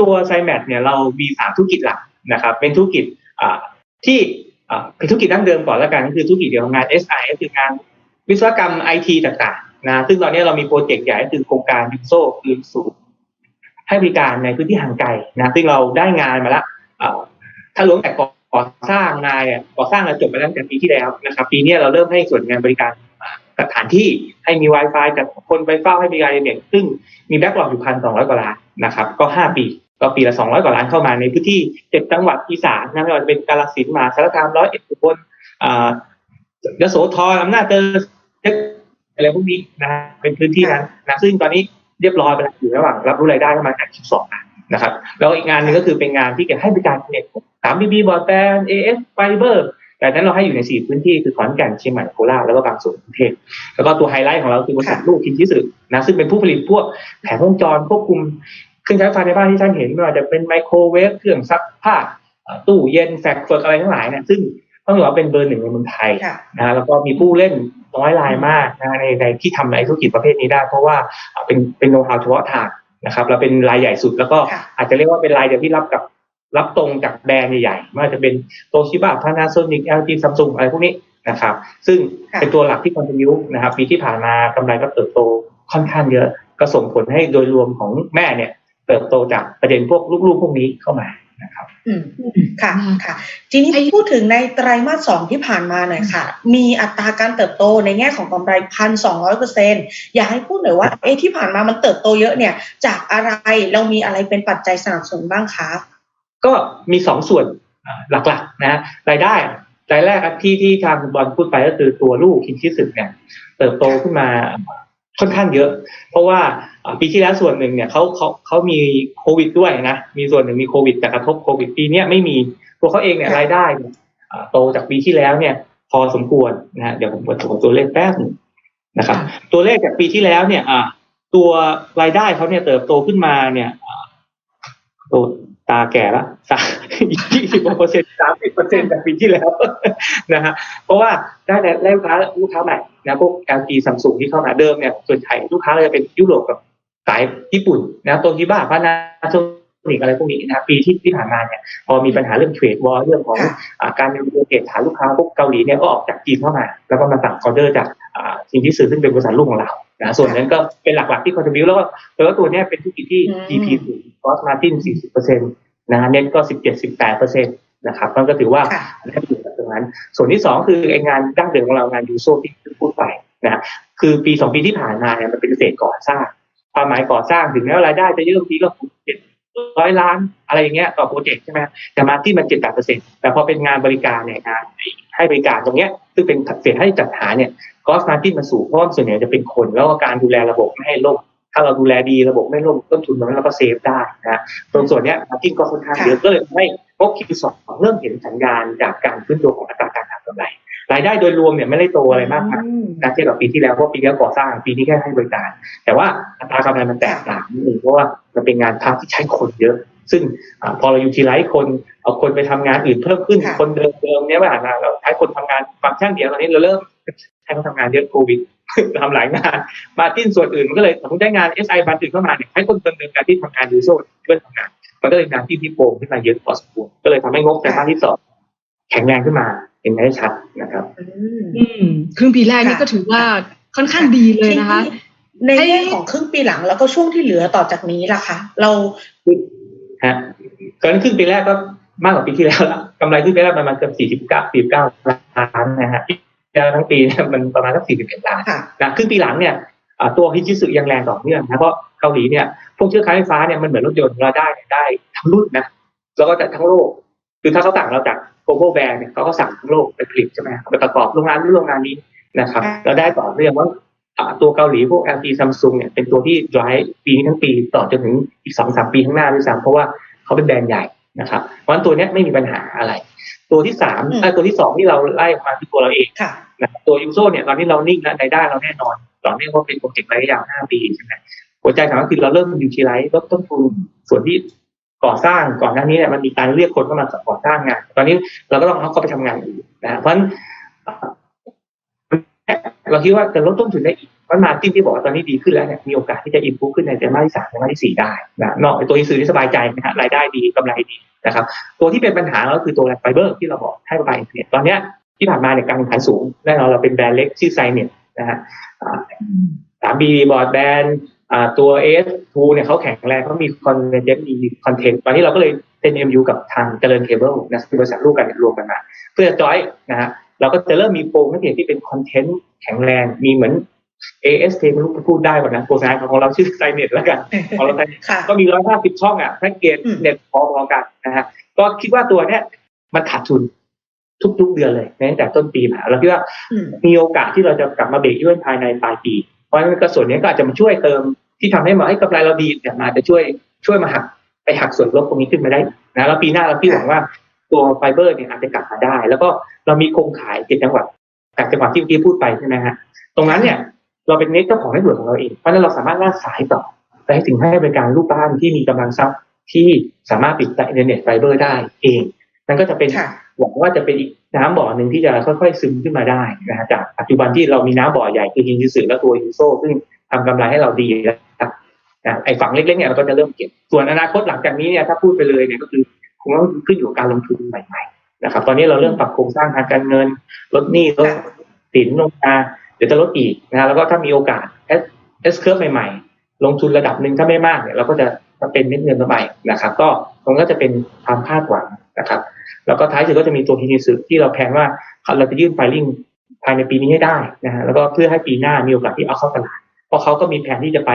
ตัวไซแมทเนี่ยเรามีสามธุรกิจหลักนะครับ เป็นธุรกิจที่เป็นธุรกิจดั้งเดิมก่อนแล้วกันก็คือธุรกิจเกี่ยวกับงาน SI ก็คืองานวิศวกรรมไอทีต่างๆนะซึ่งตอนนี้เรามีโปรเจกต์ใหญ่คือโครงการยูโซคืนสู่ให้บริการในพื้นที่ห่างไกลนะซึ่งเราได้งานมาแล้วอ่าถ้ารวมแต่ก่อสร้างงานเนี่ยก่อสร้างเราจบไปแล้วตั้งแต่ปีที่แล้วนะครับปีนี้เราเริ่มให้ส่วนงานบริการอ่าสถานที่ให้มี Wi-Fi จัดคนไปเฝ้าให้บริการเน็ตซึ่งมีแบ็กหลอกอยู่พันสองร้อยกว่าล้านนะครับ ก็ห้าปี ก็ปีละสองร้อยกว่าล้านเข้ามาในพื้นที่เจ็ดจังหวัดอีสานนะไม่ว่าจะเป็นกาฬสินธุ์มหาสารคามร้อยเอ็ดอุบลอ่ายโสธรอำนาจเจริญอะไรพวกนี้นะเป็นพื้นที่นั้นนะซึ่งตอนนี้เรียบร้อยไปแล้วอยู่ระหว่างรับรู้รายได้เข้ามาจากสิบสองนะครับแล้วอีกงานหนึงก็คือเป็นงานที่เกี่ยวให้บริการเน็ตสามบีบีบอร์ดแบนเอเอสไฟเบอร์แต่นั้นเราให้อยู่ในสี่พื้นที่คือขอนแก่นเชียงใหม่โคราชแล้วก็บางส่วนกรุงเทพแล้วก็ตัวไฮไลท์ของเราคือบริษัทลูกคินชิสึนะซึ่งเป็นผู้ผลิตพวกแผงวงจรควบคุม เครื่องใช้ไฟฟ้าในบ้านที่ท่านเห็นไม่ว่าจะเป็นไมโครเวฟเครื่องซักผ้าเอ่อตู้เย็นแฟกเฟิร์กอะไรทั้งหลายเนี่ยซึ่งต้องบอกว่าเป็นเบอร์หนึ่งในเมืองไทยค่ะนะแล้วก็มีผู้เล่นน้อยรายมากนะในในที่ทำในธุรกิจประเภทนี้ได้ เพราะว่าเอ่อเป็นเป็นโน้ตฮาวเฉพาะทางนะครับเราเป็นรายใหญ่สุดแล้วก็ค่ะอาจจะเรียกว่าเป็นรายเดียวที่รับกับรับตรงจากแบรนด์ใหญ่ๆไม่ว่าจะเป็นโตชิบะพานาโซนิกเอลจีซัมซุงอะไรพวกนี้นะครับ ซึ่งค่ะเป็นตัวหลักที่คอนตินิวนะครับปีที่ผ่านมากำไรก็เติบโตค่อนข้างเยอะ ก็ส่งผลให้โดยรวมของแม่เนี่ย เติบโตจากประเด็นพวกลูกๆพวกนี้เข้ามานะครับอืมค่ะค่ะ ทีนี้พูดถึงในไตรมาสสองที่ผ่านมาหน่อยค่ะ มีอัตราการเติบโตในแง่ของกำไรพันสองร้อยเปอร์เซ็นอยากให้พูดหน่อยว่าเอ๊ะที่ผ่านมามันเติบโตเยอะเนี่ย จากอะไรเรามีอะไรเป็นปัจจัยสนับสนุนบ้างคะก็มีสองส่วนอ่าหลักๆนะฮะรายได้รายแรกครับที่ที่ทางคุณบอลพูดไปก็คือตัวลูกคินชิสึเนี่ยเติบโตขึ้นมาค่อนข้างเยอะ เพราะว่าอ่า ปีที่แล้วส่วนหนึ่งเนี่ยเขาเขาเขามีโควิดด้วยนะมีส่วนหนึ่งมีโควิดแต่กระทบโควิดปีเนี้ยไม่มีตัวเขาเองเนี่ยค่ะรายได้เนี่ยอ่าโตจากปีที่แล้วเนี่ยพอสมควรนะฮะเดี๋ยวผมเปิดตัวเลขแป๊บหนึงนะครับ ตัวเลขจากปีที่แล้วเนี่ยอ่าตัวรายได้เขาเนี่ยเติบโตขึ้นมาเนี่ยอ่าโตตาแก่ละสามยี่สิบเปอร์เซ็นต์สามสิบเปอร์เซ็นต์จากปีที่แล้วนะฮะเพราะว่าได้แต่ลูกค้าลูกค้าใหม่นะพวก LG Samsung ที่เข้ามาเดิมเนี่ยส่วนใหญ่ลูกค้าเราจะเป็นยุโรปกับ สายญี่ปุ่นนะโตชิบ้าพานาโซนิกอะไรพวกนี้นะปีที่ที่ผ่านมาเนี่ยพอมีปัญหาเรื่องเทรดวอร์เรื่องของค่ะอ่าการเรียนเกตฐานลูกค้าพวกเกาหลีเนี่ยก็ออกจากจีนเข้ามา แล้วก็มาสั่งออเดอร์จากอ่าสิ่งที่ซื้อซึ่งเป็นบริษัทลูกของเรานะส่วนนั้นก็เป็นหลักๆที่คอนทริบิวแล้วก็แล้วตัวเนี้ยเป็นธุรกิจที่อืม GP สูง gross margin 40เปอร์เซ็นต์นะเน็ตก็ 17 18เปอร์เซ็นต์นะครับมันก็ถือว่าค่ะได้อยู่กับตรงนั้น ส่วนที่สองคือไองานดั้งเดิมของเรางานยูโซที่พูดไปนะคือปีสองปีที่ผ่านมาเนี่ยมันเป็นเกษตรก่อสร้าง ความหมายก่อสร้างถึงแม้ว่ารายได้จะเยอะบางทีก็เจ็ดร้อยล้านอะไรอย่างเงี้ยต่อโปรเจกต์ใช่ไหมแต่มาที่มันเจ็ดแปดเปอร์เซ็นต์แต่พอเป็นงานบริการเนี่ยงานให้บริการตรงเนี้ยซึ่งเป็นเศษให้จัดหาเนี่ยกอสมาร์จิ้นมันสูงเพราะว่าส่วนใหญ่จะเป็นคน แล้วก็การดูแลระบบไม่ให้ล่มถ้าเราดูแลดีระบบไม่ล่มต้นทุนตรงนั้นเราก็เซฟได้นะตรงส่วนเนี้ยมาร์จิ้นก็ค่อนข้างเยอะก็เลยทำให้พวกคิวสองเริ่มเห็นสัญญาณจากการขึ้นตัวของอัตราการทำกำไร รายได้โดยรวมเนี่ยไม่ได้โตอะไรมากมายอืมนะเทียบกับปีที่แล้วเพราะปีที่แล้วก่อสร้างปีนี้แค่ให้บริการ แต่ว่าอัตรากำไรมันแตกต่างนิดนึงเพราะว่ามันเป็นงานพาร์ทที่ใช้คนเยอะ ซึ่งอาพอเรายูทิไลซ์คนเอาคนไปทำงานอื่นเพิ่มขึ้นค่ะคนเดิมเดิมๆเนี่ยว่าเราใช้คนทำงานฟังก์ชันเดียวตอนนี้เราเริ่มใช้คนทำงานเยอะโควิดทำหลายงาน มาจิ้นส่วนอื่นมันก็เลยสมมติได้งาน SI บันอื่นเข้ามาเนี่ยให้คนเดิมเดิมการที่ทำงานยูโซเพื่อนทำงาน มันก็เลยงานที่ที่โป่งขึ้นมาเยอะพอสมควรก็เลยทำให้งบไตรมาสที่สองแข็งแรงขึ้นมา เห็นได้ชัดนะครับอืมอืมครึ่งปีแรกนี่ค่ะก็ถือว่าค่อนข้างดีเลยนะคะทีในแง่ของครึ่งปีหลังแล้วก็ช่วงที่เหลือต่อจากนี้ล่ะคะเราฮะตอนนั้นครึ่งปีแรกก็มากกว่าปีที่แล้วละกำไรครึ่งปีแรกประมาณเกือบสี่สิบเก้าสี่สิบเก้าล้านนะฮะปีที่แล้วทั้งปีเนี่ยมันประมาณสักสี่สิบเอ็ดล้านค่ะนะครึ่งปีหลังเนี่ยอ่าตัวฮิจิสึยังแรงต่อเนื่องนะเพราะเกาหลีเนี่ยพวกเชื้อคายไฟฟ้าเนี่ยมันเหมือนรถยนต์เราได้เนี่ยได้ทั้งรุ่นนะแล้วก็จะทั้งโลกคือถ้าเขาสั่งเราจาก โกลบอลแบรนด์เนี่ยเขาก็สั่งทั้งโลกไปผลิตใช่ไหมเอาไปประกอบโรงงานโรงงานนี้นะครับค่ะแล้วได้ต่อเนื่องว่าอ่าตัวเกาหลีพวก LG Samsung เนี่ยเป็นตัวที่ drive ปีนี้ทั้งปีต่อจนถึงอีกสองสามปีข้างหน้าด้วยซ้ำเพราะว่าเขาเป็นแบรนด์ใหญ่นะครับเพราะฉะนั้นตัวเนี้ยไม่มีปัญหาอะไร ตัวที่สามอืมเอ้ยตัวที่สองที่เราไล่ออกมาคือตัวเราเองค่ะนะครับตัวยูโซเนี่ยตอนนี้เรานิ่งแล้วรายได้เราแน่นอนต่อเนื่องว่าเป็นโปรเจกต์ระยะยาวห้าปีใช่ไหมหัวใจสำคัญคือเราเริ่มยูทิไลซ์ลดต้นทุนส่วนที่ ก่อสร้างก่อนหน้านี้เนี่ยมันมีการเรียกคนเข้ามาก่อสร้างงาน ตอนนี้เราก็ต้องเอาเขาไปทำงานอื่นนะเพราะฉะนั้นเอ่อเราคิดว่าจะลดต้นทุนได้อีกมันมาจิ้นที่บอกว่าตอนนี้ดีขึ้นแล้วเนี่ยมีโอกาสที่จะอินพุขึ้นในไตรมาสที่สามไตรมาสที่สี่ได้นะนอกตัวอินซื้อที่สบายใจนะฮะรายได้ดีกำไรดีนะครับ ตัวที่เป็นปัญหาก็คือตัวไฟเบอร์ที่เราบอกให้ประกันอินเทอร์เน็ตตอนเนี้ยที่ผ่านมาเนี่ยการแข่งขันสูงแน่นอนเราเป็นแบรนด์เล็กชื่อไซเน็ตนะฮะสามบีบอร์ดแบน ตัวเอสทูเนี่ยเขาแข็งแรงเขามีคอนเทนต์มีคอนเทนต์ตอนนี้เราก็เลยเซ็นเอ็มยูกับทางเจริญเคเบิลนะคือบริษัทลูกกันรวมกันมาเพื่อจอยนะฮะเราก็จะเริ่มมีโปรแพ็กเกจที่เป็นคอนเทนต์แข็งแรงมีเหมือน ASK ไม่รู้พูดได้ป่ะนะโฆษณาของเราชื่อไซเน็ตแล้วกันของเราก็มีร้อยห้าสิบช่องอะแพ็กเกจเน็ตพอๆกันนะฮะก็คิดว่าตัวเนี้ยมันขาดทุนทุกๆเดือนเลยแม้แต่ต้นปีมาเราคิดว่ามีโอกาสที่เราจะกลับมาเบรกย่นภายในปลายปี เพราะฉะนั้นก็ส่วนนี้ก็อาจจะมาช่วยเติม ที่ทำให้มาให้กำไรเราดีเนี่ยมาจะช่วยช่วยมาหักไปหักส่วนลบตรงนี้ขึ้นมาได้นะแล้วปีหน้าเราพี่หวังว่าตัวไฟเบอร์เนี่ยอาจจะกลับมาได้ แล้วก็เรามีโครงข่ายเจ็ดจังหวัดกับจังหวัดที่เมื่อกี้พูดไปใช่ไหมฮะตรงนั้นเนี่ยเราเป็นเน็ตเจ้าของในส่วนของเราเองเพราะฉะนั้นเราสามารถลากสายต่อไปให้ถึงให้บริการลูกบ้านที่มีกำลังทรัพย์ที่สามารถปิดอินเทอร์เน็ตไฟเบอร์ได้เอง นั่นก็จะเป็นหวังว่าจะเป็นอีกน้ำบ่อหนึ่งที่จะค่อยๆซึมขึ้นมาได้นะฮะจากปัจจุบันที่เรามีน้ำบ่อใหญ่คือฮินจิสึและตัวฮิโซซึ่ง ทำกำไรให้เราดีแล้วนะไอ้ฝั่งเล็กๆเนี่ยเราก็จะเริ่มเก็บ ส่วนอนาคตหลังจากนี้เนี่ยถ้าพูดไปเลยเนี่ยก็คือคงต้องขึ้นอยู่กับการลงทุนใหม่ๆนะครับ ตอนนี้เราเริ่มปรับโครงสร้างทางการเงิน ลดหนี้ลดสินลงมาเดี๋ยวจะลดอีกนะแล้วก็ถ้ามีโอกาสเอสเคิร์ใหม่ๆ ลงทุนระดับหนึ่งถ้าไม่มากเนี่ยเราก็จะเป็นเม็ดเงินใหม่นะครับ ก็ตรงก็จะเป็นความคาดหวังนะครับ แล้วก็ท้ายสุดก็จะมีตัวทีนีสึที่เราแพนว่าเราจะยื่นไฟลิ่งภายในปีนี้ให้ได้นะฮะแล้วก็เพื่อให้ปีหน้ามีโอกาสที่เอาเข้าตลาด ราะเขาก็มีแผนที่จะไป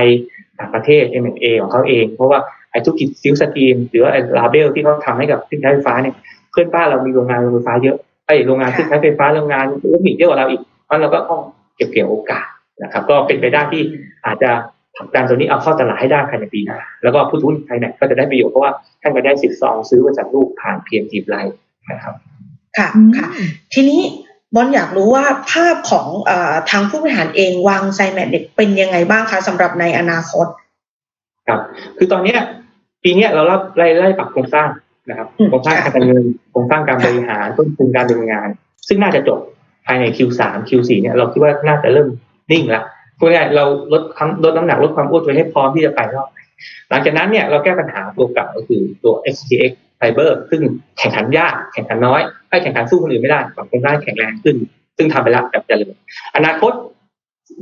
ต่างประเทศ M&A ของเขาเอง เพราะว่าไอ้ธุรกิจซิลสตีมหรือว่าไอ้ลาเบลที่เขาทำให้กับเครื่องใช้ไฟฟ้าเนี่ยเพื่อนบ้านเรามีโรงงานโรงไฟฟ้าเยอะไอ้โรงงานเครื่องใช้ไฟฟ้าโรงงานเล็กเยอะกว่าเราอีกเพราะเราก็ต้องเก็บเกี่ยวโอกาสนะครับ ก็เป็นไปได้ที่อาจจะผลักดันตัวนี้เอาเข้าตลาดให้ได้ภายในปีหน้าแล้วก็ผู้ทุนไทยเนี่ยก็จะได้ประโยชน์เพราะว่าท่านก็ได้สิทธิ์ซองซื้อบริษัทลูกผ่านเพียงจีไลน์นะครับค่ะค่ะ ทีนี้ บอลอยากรู้ว่าภาพของอทางผู้บริหารเองวางไซแมทเด็กเป็นยังไงบ้างคะสำหรับในอนาคต ครับ คือตอนเนี้ยปีนี้เราไล่ไล่ปรับโครงสร้างนะครับโครงสร้างการเงินโครงสร้างการบริหารต้นทุนการดำเนินงาน ซึ่งน่าจะจบภายใน Q3 Q4 เนี่ยเราคิดว่าน่าจะเริ่มนิ่งละพูดง่ายเราลดลดน้ำหนักลดความอ้วนไว้ให้พร้อมที่จะไปรอบหลังจากนั้นเนี่ยเราแก้ปัญหาตัวเก่าก็คือตัว XTX Fiber ซึ่งแข่งขันยากแข่งขันน้อยให้แข่งขันสู้คนอื่นไม่ได้ปรับโครงสร้างแข็งแรงขึ้น ซึ่งทำไปแล้วแบบเจริญอนาคต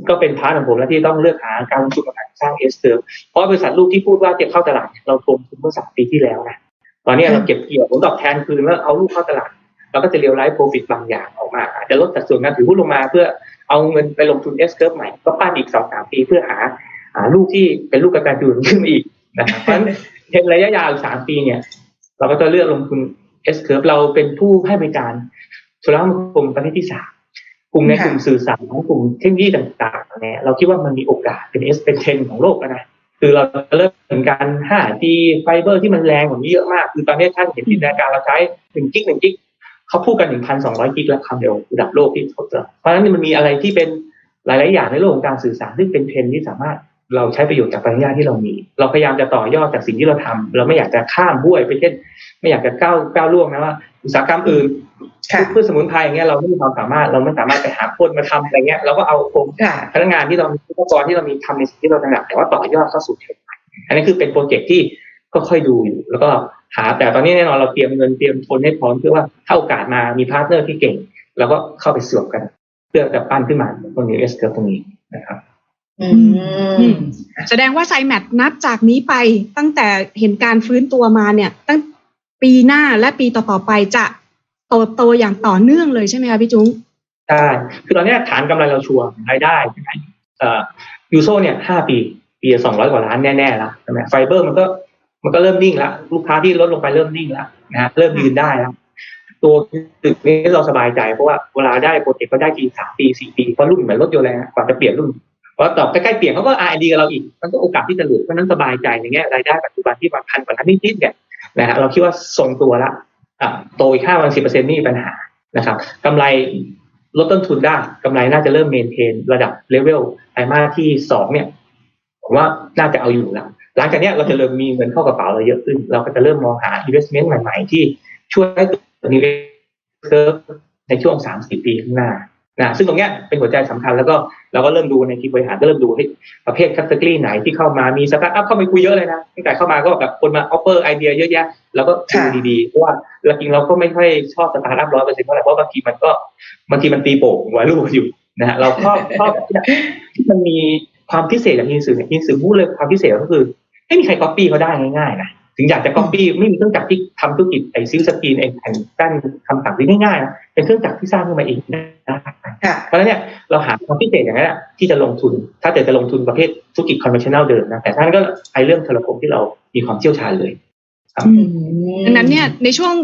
ก็เป็นพาร์ทของผมแล้วที่ต้องเลือกหาการลงทุนกับกาสร้างเอสเตอร์เพราะบริษัทลูกที่พูดว่าเก็บเข้าตลาดเราลงทุนเมื่อสามปีที่แล้วนะตอนนี้เราเก็บเกี่ยวผลตอบแทนคืนแล้วเอาลูกเข้าตลาดเราก็จะเรียวไลฟ์โปรฟิตบางอย่างออกมาอาจจะลดสัดส่วนการถือหุ้นลงมาเพื่อเอาเงินไปลงทุนเอสเคิร์ฟใหม่ก็ปั้นอีกสองสามปีเพื่อหาหาลูกที่เป็นลูกกระจายจุนขึ้นมาอีกนะครับเพราะฉะนั้นในระยะยาวสามปีเนี่ย เราก็จะเลือกลงทุนเอสเคิร์ฟเราเป็นผู้ให้บริการธุรกิจกลุ่มประเภทที่สามกลุ่มในกลุ่มสื่อสารของกลุ่มเทคโนโลยีต่างๆเนี่ยเราคิดว่ามันมีโอกาสเป็นเอสเป็นเทนของโลกนะคือเราเริ่มเห็นการ 5G ไฟเบอร์ที่มันแรงกว่านี้เยอะมาก คือตอนนี้ท่านเห็นจินตนาการเราใช้หนึ่งกิกหนึ่งกิกเขาพูดกันหนึ่งพันสองร้อยกิกแล้วความเร็วระดับโลกที่เขาเจอเพราะฉะนั้นมันมีอะไรที่เป็นหลาย ๆ อย่างในโลกของการสื่อสารซึ่งเป็นเทรนที่สามารถ เราใช้ประโยชน์จากปัญญาที่เรามี เราพยายามจะต่อยอดจากสิ่งที่เราทำเราไม่อยากจะข้ามห้วยไปเช่น ไม่อยากจะก้าวก้าวล่วงนะว่าอุตสาหกรรมอื่นเพื่อสมุนไพรอย่างเงี้ยเราไม่มีความสามารถเราไม่สามารถไปหาคนมาทำอะไรเงี้ยเราก็เอาโครงพนักงานที่เรามีอุปกรณ์ที่เรามีทำในสิ่งที่เราถนัดแต่ว่าต่อยอดเข้าสู่เทรนอันนี้คือเป็นโปรเจกต์ที่ก็ค่อยดูอยู่ แล้วก็หาแต่ตอนนี้แน่นอนเราเตรียมเงินเตรียมทุนให้พร้อมเพื่อว่าถ้าโอกาสมามีพาร์ทเนอร์ที่เก่งเราก็เข้าไปสวมกัน เพื่อจะปั้นขึ้นมาตรงนี้เอสเกิร์ตรงนี้นะครับ แสดงว่าไซแมทนับจากนี้ไปตั้งแต่เห็นการฟื้นตัวมาเนี่ย ตั้งปีหน้าและปีต่อๆไปจะโตโตอย่างต่อเนื่องเลยใช่ไหมคะพี่จุ้งใช่คือตอนนี้ฐานกำไรเราชัวร์รายได้ใช่ไหมเอ่อยูโซเนี่ยห้าปี ปีสองร้อยกว่าล้านแน่ๆแล้วใช่ไหมไฟเบอร์มันก็มันก็เริ่มนิ่งแล้วลูกค้าที่ลดลงไปเริ่มนิ่งแล้วนะฮะเริ่มยืนได้แล้วตัวตึกนี้เราสบายใจเพราะว่าเวลาได้โปรเจกต์ก็ได้ทีสามปีสี่ปีเพราะรุ่นเหมือนรถยนต์เลยกว่าจะเปลี่ยนรุ่นเพราต่อใกล้ๆเปลี่ยนเขาก็ R&D กับเราอีก มันก็โอกาสที่จะหลุดเพราะนั้นสบายใจในแง่รายได้ปัจจุบันที่มันพันกว่าล้นนิดๆเนี่ยนะฮะเราคิดว่าทรงตัวละโตอีกห้าวันสิบเปอร์เซ็นต์ไม่มีปัญหานะครับกำไรลดต้นทุนได้กำไรน่าจะเริ่มเมนเทนระดับเลเวลไตรมาสที่สองเนี่ยผมว่าน่าจะเอาอยู่แล้วหลังจากนี้เราจะเริ่มมีเงินเข้ากระเป๋าเราเยอะขึ้น เราก็จะเริ่มมองหา investment ใหม่ ๆ ที่ช่วยให้ตัวนี้เคิร์ฟในช่วงสามสี่ปีข้างหน้า นะซึ่งตรงเนี้ยเป็นหัวใจสำคัญแล้วก็เราก็เริ่มดูในทีมบริหารก็เริ่มดูให้ประเภทคัตเตอร์ไหนที่เข้ามามีสตาร์ทอัพเข้ามาคุยเยอะเลยนะตั้งแต่เข้ามาก็แบบคนมาออฟเฟอร์ไอเดียเยอะแยะแล้วก็ดูดีๆเพราะว่าจริงเราก็ไม่ค่อยชอบสตาร์ทอัพร้อยเปอร์เซ็นต์เท่าไหร่เพราะบางทีมันก็บางทีมันตีโป่งวาลูอยู่นะฮะเราชอบชอบที่มันมีความพิเศษอย่างยินสื่อเนี่ยยินสื่อพูดเลยความพิเศษก็คือไม่มีใครก๊อปปี้เขาได้ง่ายๆนะถึงอยากจะก๊อปปี้ไม่มีเครื่องจักรที่ทำธุรกิจไอซิลสกรีนไอแผ่นกั้นคำสั่งที่ง่ายๆนะเป็นเครื่องจักรที่สร้างขึ้นมาเองนะ เพราะฉะนั้นเนี่ยเราหาความพิเศษอย่างนั้นที่จะลงทุน ถ้าเกิดจะลงทุนประเภทธุรกิจคอนเวนชั่นแนลเดิมนะแต่ท่านก็ไอเรื่องโทรคมที่เรามีความเชี่ยวชาญเลยดังนั้นเนี่ยในช่วง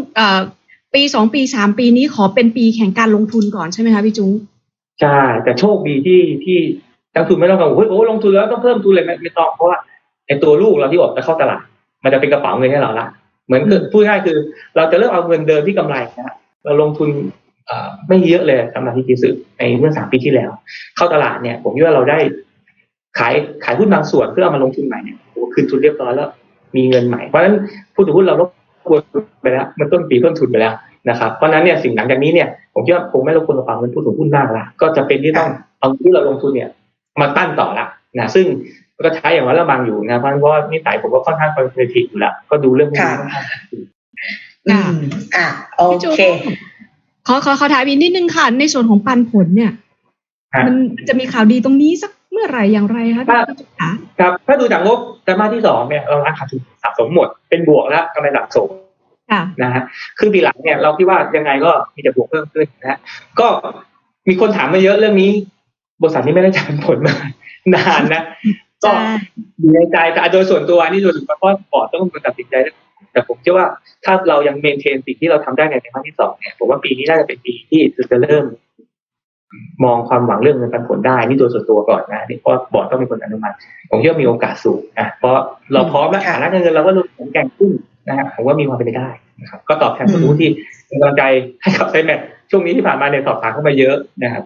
ปีสองปีสามปีนี้ขอเป็นปีแข่งการลงทุนก่อนใช่ไหมคะพี่จุ้งใช่แต่โชคดีที่ที่นักทุนไม่ต้องกังวลโอ้ลงทุนแล้วต้องเพิ่มทุนเลยไม่ไม่ต้องเพราะว่าไอตัวลูกเราที่ออกจะเข้าตลาด มันจะเป็นกระเป๋าเงินให้เราละเหมือนพูดง่ายคือ เราจะเลือกเอาเงินเดิมที่กำไรนะเราลงทุน ไม่เยอะเลยสำหรับที่จีสึในเมื่อสามปีที่แล้ว เข้าตลาดเนี่ย ผมคิดว่าเราได้ขายขายหุ้นบางส่วนเพื่อเอามาลงทุนใหม่เนี่ยโอ้คืนทุนเรียบร้อยแล้ว มีเงินใหม่เพราะฉะนั้นผู้ถือหุ้นเราลดควรไปแล้วมันต้นปีต้นทุนไปแล้วนะครับเพราะนั้นเนี่ยสิ่งหลังจากนี้เนี่ยผมคิดว่าคงไม่รบกวนกระเป๋าเงินผู้ถือหุ้นมากละก็จะเป็นที่ต้องเอาที่เราลงทุนเนี่ย มาตั้นต่อละนะซึ่งก็ใช้อย่างว่าระบังอยู่นะเพราะว่านิสัยผมก็ค่อนข้างคอนเทนต์อยู่แล้วก็ดูเรื่องนี้อ่าอ่าโอเค ขอขอขอถามอีกนิดนึงค่ะ ในส่วนของปันผลเนี่ย มันจะมีข่าวดีตรงนี้สักเมื่อไหร่อย่างไรคะพี่จุ๊ครับถ้าดูจากงบไตรมาสที่สองเนี่ยเราขาดทุนสะสมหมดเป็นบวกแล้วกำไรสะสมนะฮะคือปีหลังเนี่ยเราคิดว่ายังไงก็มีแต่บวกเพิ่มขึ้นนะฮะก็มีคนถามมาเยอะเรื่องนี้ บริษัทนี้ไม่ได้จ่ายผลมานานนะก็อยู่ในใจแต่โดยส่วนตัวนี่โดยส่วนตัวเพราะบอร์ดต้องตัดสินใจ แต่ผมเชื่อว่าถ้าเรายังเมนเทนสิ่งที่เราทำได้ในไตรมาสที่สองเนี่ยผมว่าปีนี้น่าจะเป็นปีที่จะเริ่ม มองความหวังเรื่องเงินปันผลได้นี่โดยส่วนตัวก่อนนะนี่เพราะบอร์ดต้องมีคนอนุมัติผมเชื่อมีโอกาสสูงนะเพราะเราพร้อมแล้วฐานะเงินเราก็ลงแข็งแกร่งขึ้นนะฮะผมว่ามีความเป็นไปได้นะครับก็ตอบแทนผู้รู้ที่เป็นกำลังใจให้กับไซแมทช่วงนี้ที่ผ่านมาเนี่ยสอบถามเข้ามาเยอะนะครับ